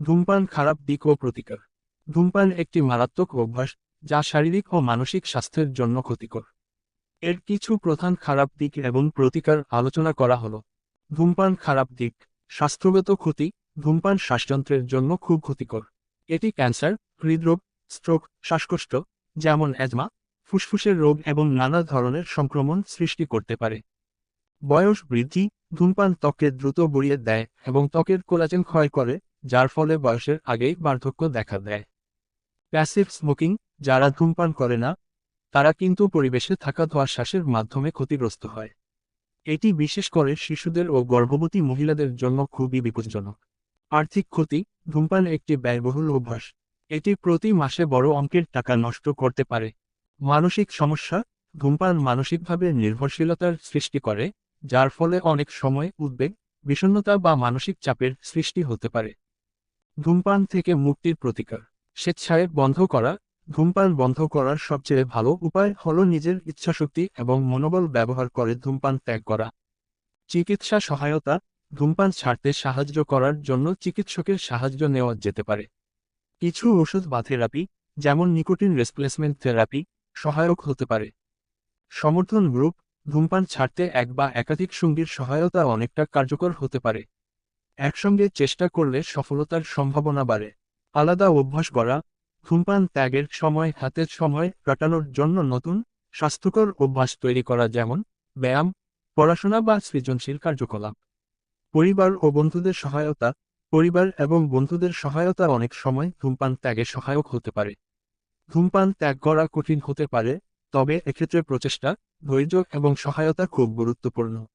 ধূমপান খারাপ দিক ও প্রতিকার। ধূমপান একটি মারাত্মক অভ্যাস, যা শারীরিক ও মানসিক স্বাস্থ্যের জন্য ক্ষতিকর। এর কিছু প্রধান খারাপ দিক এবং প্রতিকার আলোচনা করা হলো। ধূমপান খারাপ দিক, স্বাস্থ্যগত ক্ষতি, ধূমপান শ্বাসযন্ত্রের জন্য খুব ক্ষতিকর। এটি ক্যান্সার, হৃদরোগ, স্ট্রোক, শ্বাসকষ্ট, যেমন অ্যাজমা ফুসফুসের রোগ এবং নানা ধরনের সংক্রমণ সৃষ্টি করতে পারে। বয়স বৃদ্ধি, ধূমপান ত্বকে দ্রুত বড়িয়ে দেয় এবং ত্বকের কোলাজেন ক্ষয় করে যার ফলে বয়সের আগেই বার্ধক্য দেখা দেয়। প্যাসিভ স্মোকিং যারা ধূমপান করে না, তারা কিন্তু পরিবেশে থাকা ধোয়া শ্বাসের মাধ্যমে ক্ষতিগ্রস্ত হয়। এটি বিশেষ করে শিশুদের ও গর্ভবতী মহিলাদের জন্য খুবই বিপজ্জনক। আর্থিক ক্ষতি, ধূমপান একটি ব্যয়বহুল অভ্যাস। এটি প্রতি মাসে বড় অঙ্কের টাকা নষ্ট করতে পারে। মানসিক সমস্যা, ধূমপান মানসিকভাবে নির্ভরশীলতার সৃষ্টি করে, যার ফলে অনেক সময় উদ্বেগ, বিষণ্ণতা বা মানসিক চাপের সৃষ্টি হতে পারে। ধূমপান থেকে মুক্তির প্রতিকার। স্বেচ্ছায় বন্ধ করা। ধূমপান বন্ধ করার সবচেয়ে ভালো উপায় হল নিজের ইচ্ছাশক্তি এবং মনোবল ব্যবহার করে ধূমপান ত্যাগ করা। চিকিৎসা সহায়তা। ধূমপান ছাড়তে সাহায্য করার জন্য চিকিৎসকের সাহায্য নেওয়া যেতে পারে। কিছু ওষুধ বা থেরাপি, যেমন নিকোটিন রেসপ্লেসমেন্ট থেরাপি, সহায়ক হতে পারে। সমর্থন গ্রুপ। ধূমপান ছাড়তে এক বা একাধিক সঙ্গীর সহায়তা অনেকটা কার্যকর হতে পারে। একসঙ্গে চেষ্টা করলে সফলতার সম্ভাবনা বাড়ে। আলাদা অভ্যাস করা ধূমপান ত্যাগের সময়, হাতের সময় কাটানোর জন্য নতুন, স্বাস্থ্যকর অভ্যাস তৈরি করা যেমন ব্যায়াম, পড়াশোনা বা সৃজনশীল কার্যকলাপ। পরিবার ও বন্ধুদের সহায়তা, পরিবার এবং বন্ধুদের সহায়তা অনেক সময় ধূমপান ত্যাগে সহায়ক হতে পারে। ধূমপান ত্যাগ করা কঠিন হতে পারে, তবে এক্ষেত্রে প্রচেষ্টা, ধৈর্য এবং সহায়তা খুব গুরুত্বপূর্ণ।